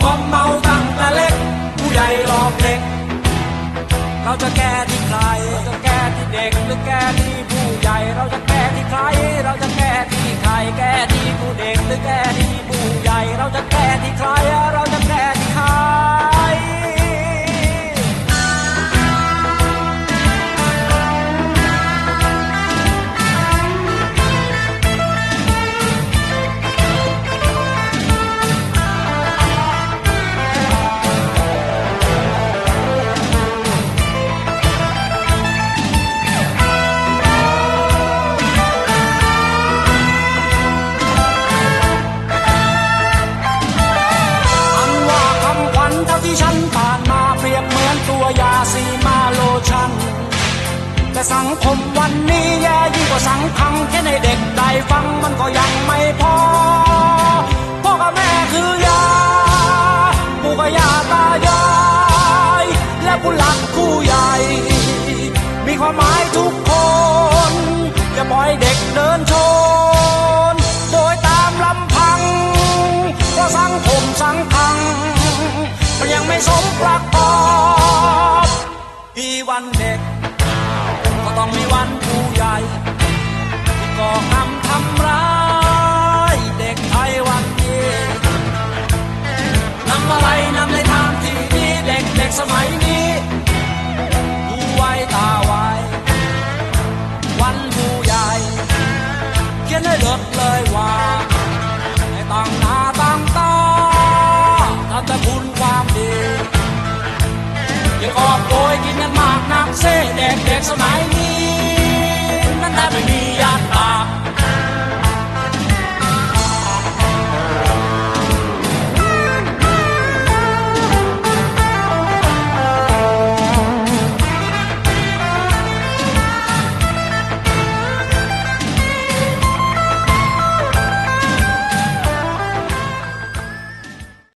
ความเมาตั้งแต่เล็ก ผู้ใหญ่หลอกเด็ก เราจะแก้ที่ใคร เราจะแก้ที่เด็กหรือแก้ที่ผู้ใหญ่ เราจะแก้ที่ใคร เราจะแก้ที่ใคร แก้ที่ผู้เด็กหรือแก้ที่ผู้ใหญ่ เราจะแก้ที่ใครเรา คมวันนี้แย่ยิ่งกว่าสังพังแค่ในเด็กได้ฟังมันก็ยังไม่พอพ่อกับแม่คือยาปู่กับย่าตายายและผู้หลักผู้ใหญ่ มีความหมายทุกคนอย่าปล่อยเด็กเดินชน โดยตามลำพังเพราะสังคมสังพังมันยังไม่สมประก ลิศเลยว่าให้ตั้งหน้าตั้งตาทำแต่คุณความดีอย่ากอบโกยกินกันมากนักเซ่เด็กเด็กสมัยนี้